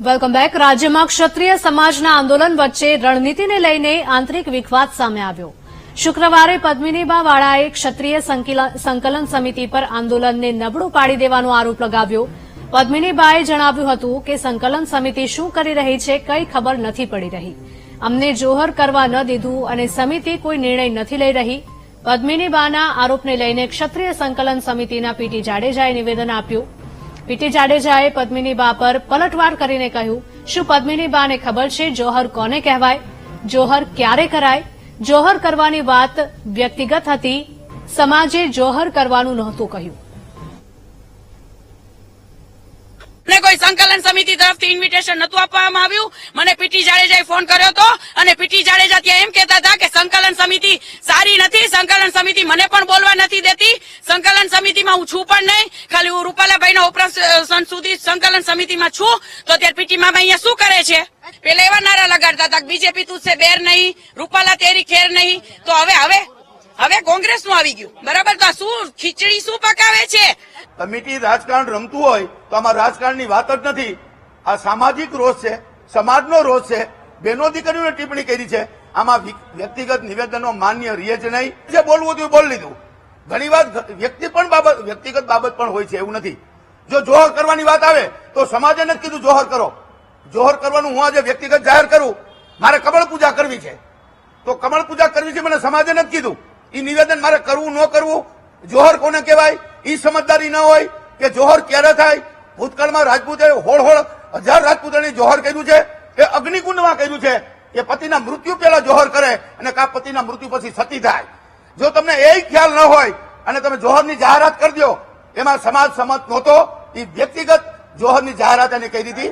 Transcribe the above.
Welcome back રાજ્યમાં ક્ષત્રિય સમાજના આંદોલન વચ્ચે રણનીતિને લઈને આંતરિક વિખવાદ સામે આવ્યો. શુક્રવારે પદ્મિનીબા વાળાએ ક્ષત્રિય સંકિલ- સંકલન સમિતિ પર આંદોલનને નબળું પાડી દેવાનો આરોપ લગાવ્યો. પદ્મિનીબાએ જણાવ્યું હતું કે સંકલન સમિતિ શું કરી રહી છે કઈ ખબર નથી પડી રહી. અમને જોહર કરવા ન દીધું અને સમિતિ કોઈ નિર્ણય નથી લઈ રહી. પદ્મિનીબાના આરોપને લઈને ક્ષત્રિય સંકલન સમિતિના પીટી જાડેજાએ નિવેદન આપ્યું. પીટી જાડેજાએ પદ્મિનીબા પર પલટવાર કરીને કહ્યું, શું પદ્મિનીબાને ખબર છે જોહર કોને કહેવાય? જોહર ક્યારે કરાય? જોહર કરવાની વાત વ્યક્તિગત હતી, સમાજે જોહર કરવાનું નહોતું કહ્યું. મને કોઈ સંકલન સમિતિ તરફથી ઇન્વિટેશન નતું આપવામાં આવ્યું. મને પીટી જાડેજાએ ફોન કર્યો હતો અને પીટી જાડેજા ત્યાં એમ કહેતા હતા કે સંકલન સમિતિ સારી નથી, સંકલન સમિતિ મને પણ બોલવા નથી દેતી. સંકલન સમિતિમાં હું છું પણ નહીં. ખાલી હું સુધી સંકલન સમિતિમાં છું. તો અત્યારે પીટી અહીંયા શું કરે છે? પેલા એવા નારા લગાડતા હતા બીજેપી તું બેર નહીં, રૂપાલા તેરી ખેર નહીં. તો હવે હવે હવે કોંગ્રેસનું આવી ગયું. બરાબર? તો શું, ખીચડી શું પકાવે છે? કમિટી રાજકારણ રમતું હોય તો આમાં રાજકારણની વાત જ નથી. આ સામાજિક રોષ છે, સમાજનો રોષ છે. બેનો દીકરીઓને ટિપ્પણી કરી છે. આમાં વ્યક્તિગત નિવેદનો માન્ય રહે જ નહીં. જે બોલવું હતું બોલી લીધું ઘણી વાર વ્યક્તિ પણ બાબત, વ્યક્તિગત બાબત પણ હોય છે, એવું નથી. જો જોહર કરવાની વાત આવે, તો સમાજે નથી કીધું જોહર કરો. જોહર કરવાનું હું આજે વ્યક્તિગત જાહેર કરું. મારે કમળ પૂજા કરવી છે. તો કમળ પૂજા કરવી છે મને સમાજે નથી કીધું. એ નિવેદન મારે કરવું, ન કરવું, જોહર કોને કહેવાય? એ સમજદારી ન હોય કે જોહર ક્યારે થાય? ભૂતકાળમાં રાજપૂતે હોળ હોળ હજાર રાજપૂતોની જોહર કર્યું છે એ અગ્નિકુંડમાં કર્યું છે, કે પતિના મૃત્યુ પહેલા જોહર કરે અને કા પતિના મૃત્યુ પછી સતી થાય. જો તમને એ ખ્યાલ ન હોય અને તમે જોહરની જાહેરાત કરી દો, એમાં સમાજ સમત નહોતો. એ વ્યક્તિગત જોહરની જાહેરાત એને કહી હતી